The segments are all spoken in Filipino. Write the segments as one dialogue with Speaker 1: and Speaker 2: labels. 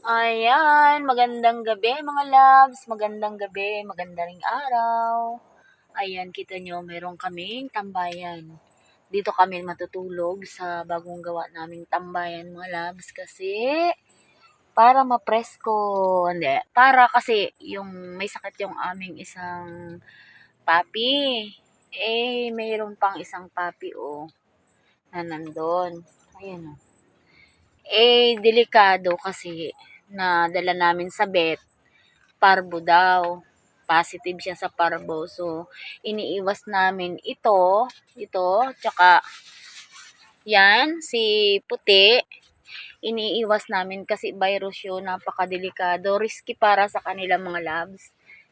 Speaker 1: Ayan, magandang gabi mga loves, magandang gabi, maganda ring araw. Ayan, kita nyo, meron kaming tambayan. Dito kami matutulog sa bagong gawa naming tambayan mga loves kasi para mapresko. Hindi, para kasi yung may sakit yung aming isang papi. Eh, mayroon pang isang papi oh, na nandun. Ayan oh. Eh, delikado kasi na dala namin sa vet, parbo daw. Positive siya sa parbo. So, iniiwas namin ito, ito, tsaka yan, si puti. Iniiwas namin kasi virus yun, napakadelikado, risky para sa kanila mga labs.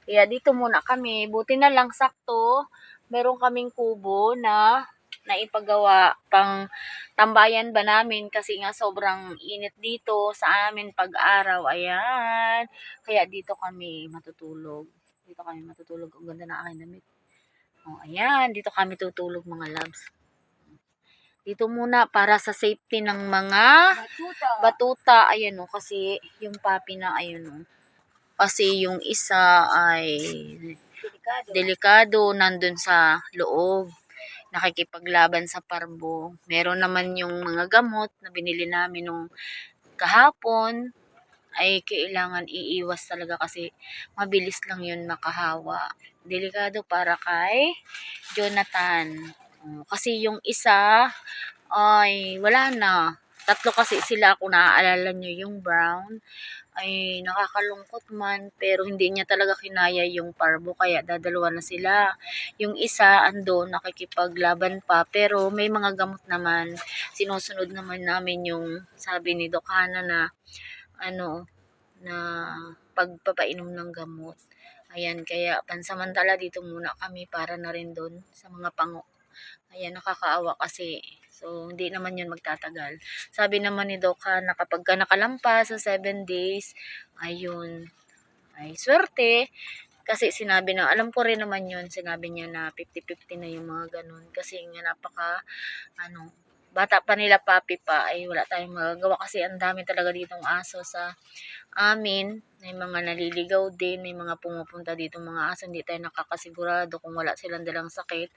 Speaker 1: Kaya dito muna kami, buti na lang sakto, meron kaming kubo na naipagawa pang tambayan ba namin kasi nga sobrang init dito sa amin pag-araw. Ayan. Kaya dito kami matutulog. Dito kami matutulog. Ang ganda na aking damit. Oh, ayan. Dito kami tutulog mga loves. Dito muna para sa safety ng mga
Speaker 2: Batuta.
Speaker 1: batuta. Ayan o. kasi yung papi na ayun o. Kasi yung isa ay
Speaker 2: Delikado.
Speaker 1: delikado nandun sa loob nakikipaglaban sa parbo. Meron naman yung mga gamot na binili namin nung kahapon ay kailangan iiwas talaga kasi mabilis lang yun makahawa. Delikado para kay Jonathan. Oh, Kasi yung isa ay wala na. Tatlo kasi sila kung naaalala nyo yung brown ay nakakalungkot man pero hindi niya talaga kinaya yung parbo kaya dadalawa na sila. Yung isa ando nakikipaglaban pa pero may mga gamot naman. Sinusunod naman namin yung sabi ni Dokana na ano na pagpapainom ng gamot. Ayan, kaya pansamantala dito muna kami para na rin doon sa mga pango. Ayan, nakakaawa kasi. So, hindi naman yun magtatagal. Sabi naman ni Doka na kapag ka nakalampas sa 7 days, ayun, ay swerte. Kasi sinabi na, alam ko rin naman yun, sinabi niya na 50-50 na yung mga ganun. Kasi nga napaka, ano, bata pa nila papi pa, ay wala tayong magagawa. Kasi ang dami talaga ditong aso sa amin. May mga naliligaw din, may mga pumupunta dito mga aso. Hindi tayo nakakasigurado kung wala silang dalang sakit.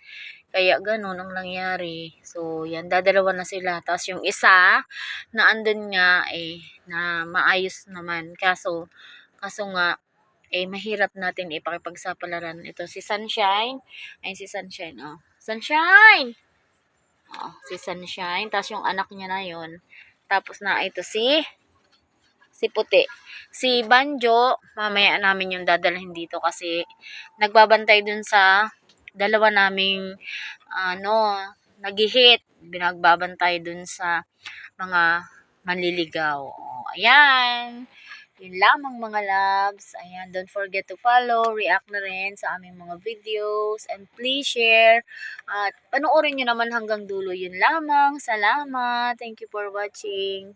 Speaker 1: Kaya ganun ang nangyari. So, yan, dadalawa na sila. Tapos yung isa, na andun nga, eh, na maayos naman. Kaso, kaso nga, eh, mahirap natin ipakipagsapalaran. Ito, si Sunshine. Ayun, si Sunshine, oh. Sunshine! Oh, si Sunshine. Tapos yung anak niya na yon Tapos na ito si si Puti. Si Banjo, mamaya namin yung dadalhin dito kasi nagbabantay dun sa dalawa naming ano, nagihit. Binagbabantay dun sa mga manliligaw. O, ayan. Yun lamang mga loves. Ayan, don't forget to follow, react na rin sa aming mga videos, and please share. At panoorin nyo naman hanggang dulo. Yun lamang. Salamat. Thank you for watching.